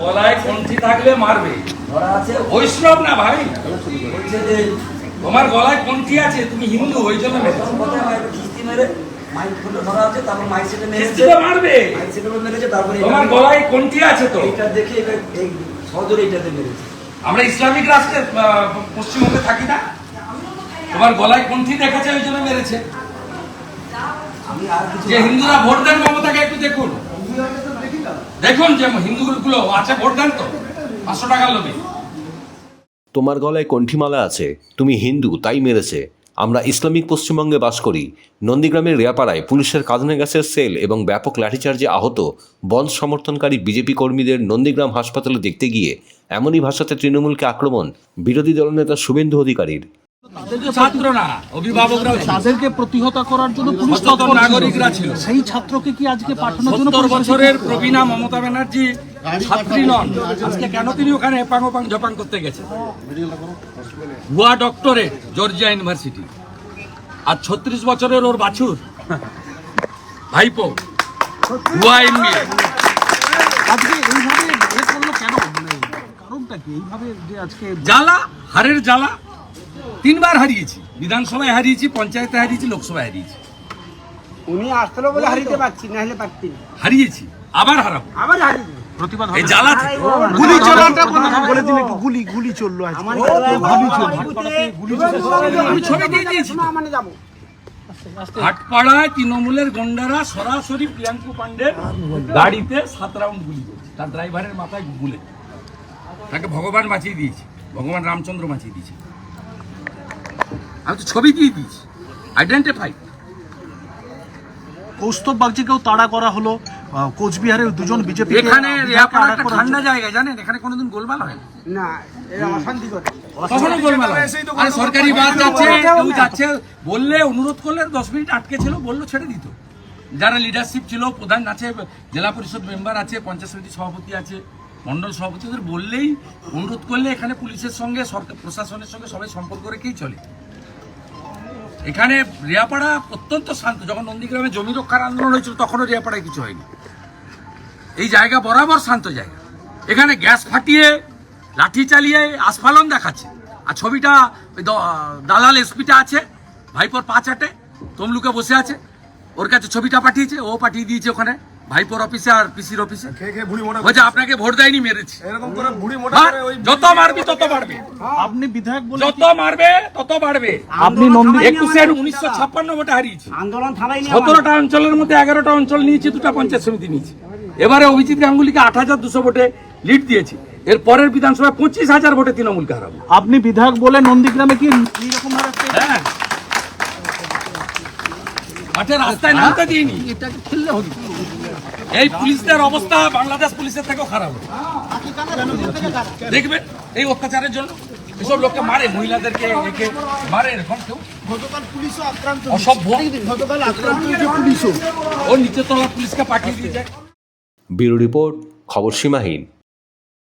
গলায় কণ্ঠি থাকলে মারবে। বৈষ্ণব না ভাই? তোমার গলায় আছে তুমি হিন্দু ওই জন্য মেরে সেটে মেরেছে। মারবে? তোমার গলায় আছে তো? দেখে আমরা ইসলামিক রাষ্ট্রের পশ্চিমবঙ্গে থাকি না? তোমার গলায় কণ্ঠি দেখাচ্ছে ওই জন্য মেরেছে। যে হিন্দুরা ভোট দেন মমতাকে একটু দেখুন। দেখুন যে হিন্দুগুলো আছে ভোট দেন তো, পাঁচশো টাকার লোভে। তোমার গলায় কণ্ঠিমালা আছে, তুমি হিন্দু, তাই মেরেছে। আমরা ইসলামিক পশ্চিমবঙ্গে বাস করি, নন্দীগ্রামের রেয়াপাড়ায় পুলিশের কাঁদনে গ্যাসের সেল এবং ব্যাপক লাঠিচার্জে আহত বন্ধ সমর্থনকারী বিজেপি কর্মীদের নন্দীগ্রাম হাসপাতালে দেখতে গিয়ে এমনই ভাষাতে তৃণমূলকে আক্রমণ বিরোধী দলনেতা শুভেন্দু অধিকারীর। ছাত্র অভিভাবকরা তাদেরকে প্রতিহত করার জন্য পুলিশ। নাগরিকরা ছিল। সেই ছাত্রকে কি আজকে পাঠানোর জন্য বছরের প্রবীণা মমতা ব্যানার্জি ছাত্রী নন। আজকে কেন তিনি ওখানে এপাং ওপাং জপাং করতে গেছেন ভুয়া ডক্টরেট জর্জিয়া ইউনিভার্সিটি। আর ছত্রিশ বছরের ওর বাছুর ভাইপো ভুয়া এমবিএ আজকে এইভাবে করল কেন? কারণটা কি? এইভাবে যে আজকে জ্বালা হারের জ্বালা তিনবার হারিয়েছি বিধানসভায় হারিয়েছি পঞ্চায়েতে হারিয়েছি লোকসভায় হারিয়েছি উনি আসছিল বলে হারিতে পারছি না হলে পারছি হারিয়েছি আবার হারাবো আবার হারিয়ে প্রতিবাদ হবে জ্বালা গুলি চলাটা বলে দিন একটু গুলি গুলি চলল আজকে আমি ছবি দিয়ে দিয়েছি মানে যাব হাটপাড়ায় তৃণমূলের গন্ডারা সরাসরি প্রিয়াঙ্কু পান্ডের গাড়িতে সাত রাউন্ড গুলি করছে তার ড্রাইভারের মাথায় গুলে তাকে ভগবান বাঁচিয়ে দিয়েছে ভগবান রামচন্দ্র বাঁচিয়ে দিয়েছে আমি তো ছবি দিয়ে দিয়েছি। আইডেন্টিফাই কৌস্তব বাগচিকেও তাড়া করা হলো। কোচবিহারের দুজন বিজেপি এখানে ঠান্ডা জায়গা জানেন? এখানে কোনোদিন গোলমাল হয় না। না এরা অশান্তি করে। কখনো গোলমাল সরকারি বাস যাচ্ছে কেউ যাচ্ছে বললে অনুরোধ করলে দশ মিনিট আটকে ছিল বলল ছেড়ে দিত। যারা লিডারশিপ ছিল প্রধান আছে জেলা পরিষদ মেম্বার আছে পঞ্চায়েত সমিতি সভাপতি আছে মন্ডল সভাপতিদের বললেই অনুরোধ করলে এখানে পুলিশের সঙ্গে সরকার প্রশাসনের সঙ্গে সবাই সম্পর্ক রেখেই চলে। এখানে রিয়াপাড়া অত্যন্ত শান্ত। যখন নন্দীগ্রামে জমি রক্ষার আন্দোলন হয়েছিল, তখনও রিয়াপাড়ায় কিছু হয়নি। এই জায়গা বরাবর শান্ত জায়গা। এখানে গ্যাস ফাটিয়ে, লাঠি চালিয়ে আসফালন দেখাচ্ছে। আর ছবিটা দালাল এসপিটা আছে, ভাইপোর পাঁচ আটে তমলুকে বসে আছে। ওর কাছে ছবিটা পাঠিয়েছে, ও পাঠিয়ে দিয়েছে ওখানে। ভাইপোর অফিসে আর পিসির অফিসে বলছে আপনাকে ভোট দেয়নি মেরেছি। হ্যাঁ, যত মারবি তত বাড়বে আপনি বিধায়ক যত মারবে তত বাড়বে। আপনি নন্দী একুশে উনিশশো ছাপ্পান্ন ভোটে হারিয়েছি। আন্দোলন সতেরোটা অঞ্চলের মধ্যে এগারোটা অঞ্চল নিয়েছি দুটা পঞ্চায়েত সমিতি নিয়েছি। এবারে অভিজিৎ গাঙ্গুলিকে আট হাজার দুশো ভোটে লিড দিয়েছি। এর পরের বিধানসভায় পঁচিশ হাজার ভোটে তৃণমূলকে হারাবো। আপনি বিধায়ক বলে নন্দীগ্রামে কি এইরকম ভাবে একটা- হ্যাঁ মাঠে রাস্তায় নামতে দিইনি। এটাকে খেললে হবে। এই পুলিশদের অবস্থা বাংলাদেশ পুলিশের থেকেও খারাপ। দেখবেন এই অত্যাচারের জন্য। এসব লোককে মারে মহিলাদেরকে একে মারে এরকম কেউ। গতকাল পুলিশও আক্রান্ত অসভ্য। গতকাল আক্রান্ত হয়েছে পুলিশও। ও নিচে তলা পুলিশকে পাঠিয়ে দিয়েছে ব্যুরো রিপোর্ট খবর সীমাহীন।